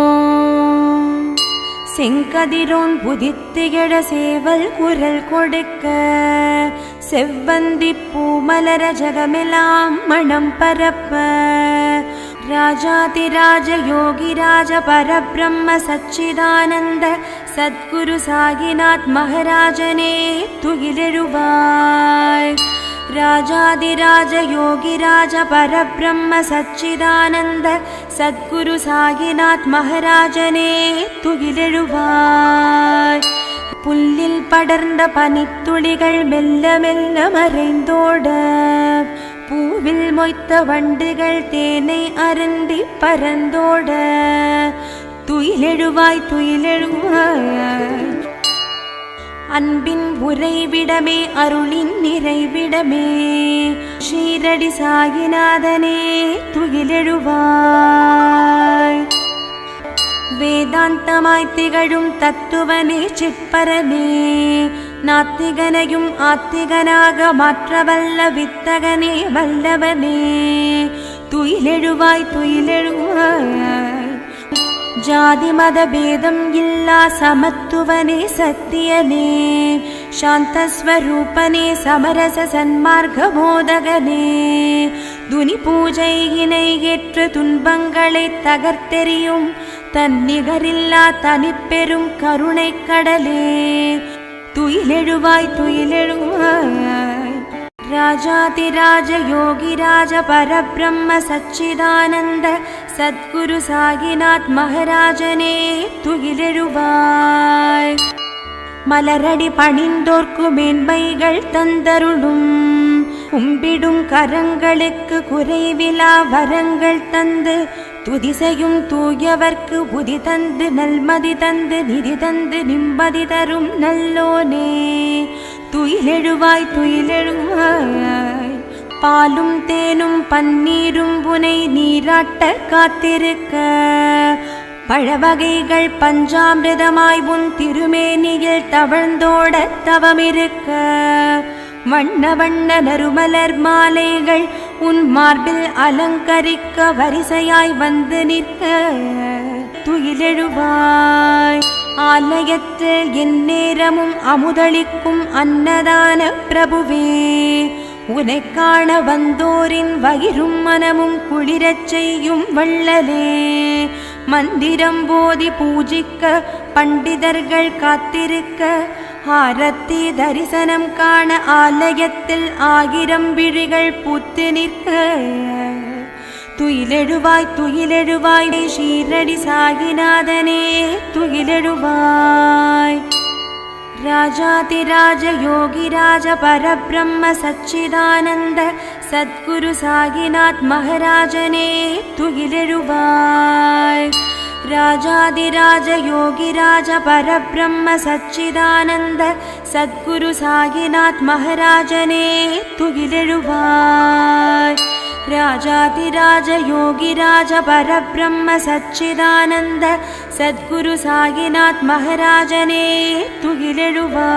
ஓம். செங்கதிரோன் புதித்திகழ சேவல் குரல் கொடுக்க செவ்வந்தி பூமலர ஜகமெல்லாம் மணம் பரப்ப ராஜாதிராஜ யோகிராஜ பரபிரம்ம சச்சிதானந்த சத்குரு சாகிநாத் மகராஜனே துயிலெழுவாய் ராஜாதிராஜ யோகிராஜ பரபிரம்ம சச்சிதானந்த சத்குரு சாகிநாத் மகாராஜனே துயிலெழுவாய். புல்லில் படர்ந்த பனித்துளிகள் மெல்ல மெல்ல மறைந்தோட பூவில் மொய்த்த வண்டுகள் தேனை அருந்தி பறந்தோட. துயிலெழுவாய் துயிலெழுவாய். அன்பின் உறைவிடமே அருளின் நிறைவிடமே. ஷீரடி சாகிநாதனே துயிலெழுவாய். வேதாந்தமாய் திகழும் தத்துவனே சிற்பரனே. நாத்திகனையும் ஆத்திகனாக மாற்றவல்ல வித்தகனே வல்லவனே. துயிலெழுவாய் துயிலெழுவாய். ஜாதி மத பேதம் இல்லா சமத்துவனே சத்தியனே சாந்தஸ்வரூபனே சமரச சன்மார்க்க போதகனே துனி பூஜையினை ஏற்று துன்பங்களை தகர்த்தெறியும் தன்னிகரில்லா தனிப்பெரும் கருணை கடலே. துயிலெழுவாய் துயிலெழுவாய். ராஜாதிராஜ யோகிராஜ பரபிரம்ம சச்சிதானந்த சத்குரு சாகிநாத் மகாராஜனே துயிலெழுவாய் மலரடி பணிந்தோர்க்கு மேன்மைகள் தந்தருளும் கும்பிடும் கரங்களுக்கு குறைவிலா வரங்கள் தந்து துதிசையும் தூயவர்க்கு புதி தந்து நல்மதி தந்து நிதி தந்து நிம்மதி தரும் நல்லோனே துயிலெழுவாய் துயிலெழுவாய். பாலும் தேனும் பன்னீரும் புனை நீராட்ட காத்திருக்க. பழவகைகள் பஞ்சாமிரதமாய் உன் திருமேனியில் தவழ்ந்தோட தவமிருக்க. வண்ண வண்ண நறுமலர் மாலைகள் உன் மார்பில் அலங்கரிக்க வரிசையாய் வந்து நிற்க. துயிலெழுவாய் ஆலயத்தில் எந்நேரமும் அமுதளிக்கும் அன்னதான பிரபுவே. உனை காண வந்தோரின் வயிறும் மனமும் குளிரச் செய்யும் வள்ளலே. மந்திரம் போதி பூஜிக்க பண்டிதர்கள் காத்திருக்க ஆரத்தி தரிசனம் காண ஆலயத்தில் ஆயிரம் விழிகள் பூத்து நிற்க. துயிலெழுவாய் துயிலெழுவாய் ஷீரடி சாகிநாதனே துயிலெழுவாய். ராஜாதிராஜ யோகிராஜ பரபிரம்ம சச்சிதானந்த சத்குரு சாகிநாத் மகராஜனே துயிலெழுவாய். ராஜாதிராஜ யோகிராஜ பரபிரம்ம சச்சிதானந்த சத்குரு சாகிநாத் மகராஜனே துயிலெழுவாய். राजा योगिराज परब्रह्म सच्चिदानन्द सद्गुरु महाराजने तुगिलेडुवा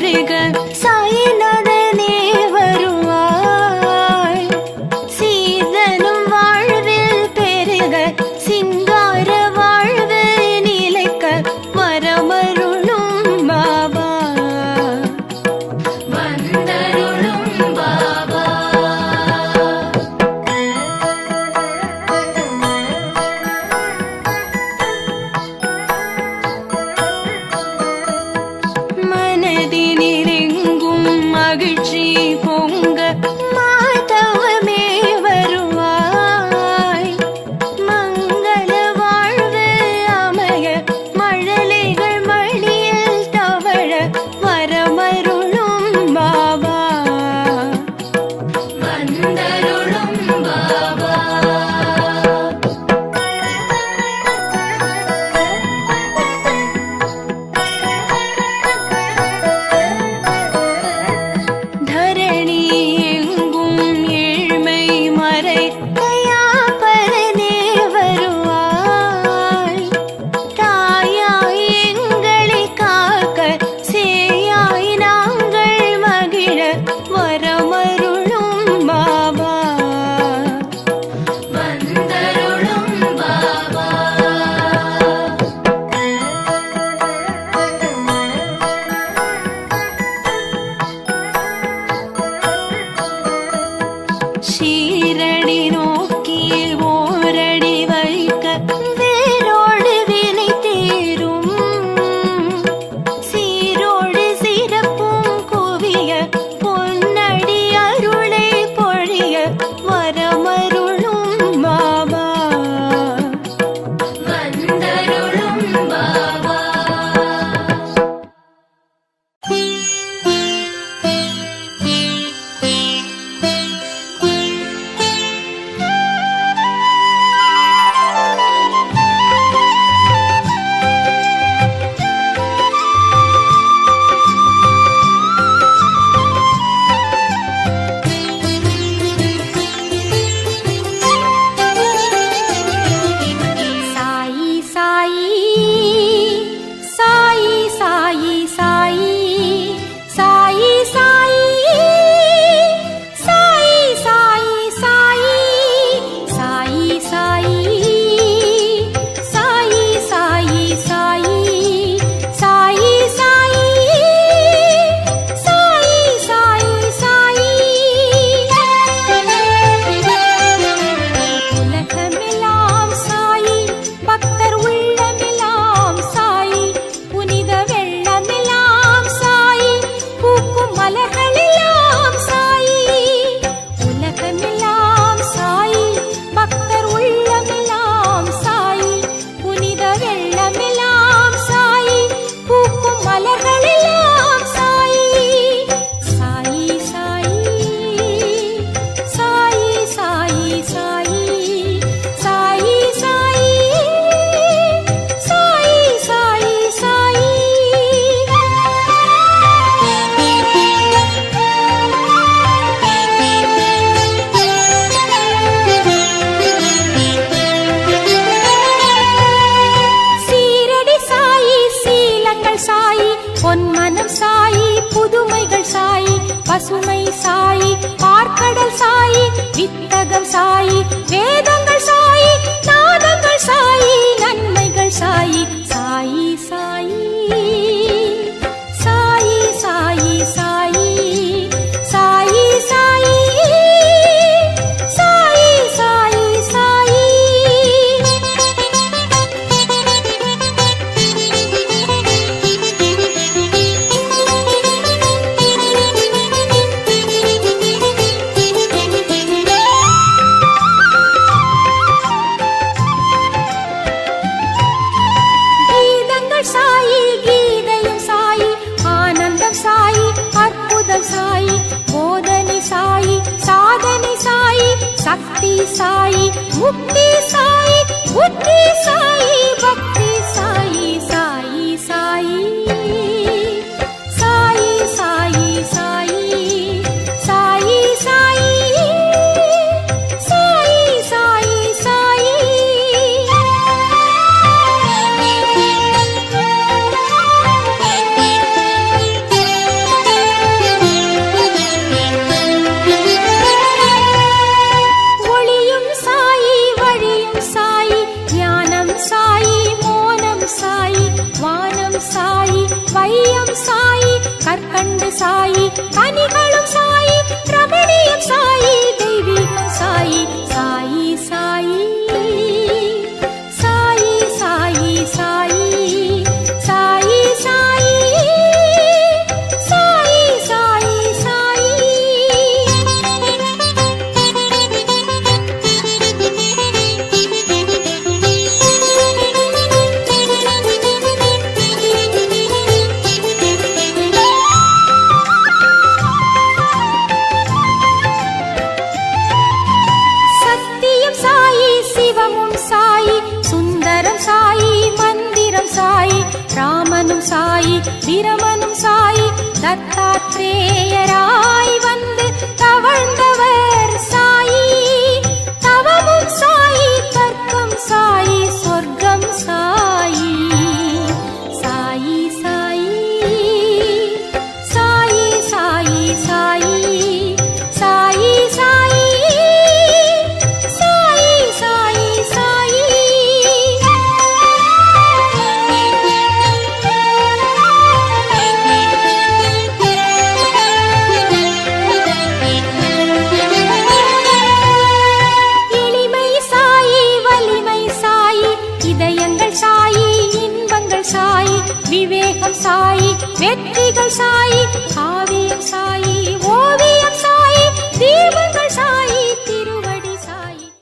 பெருக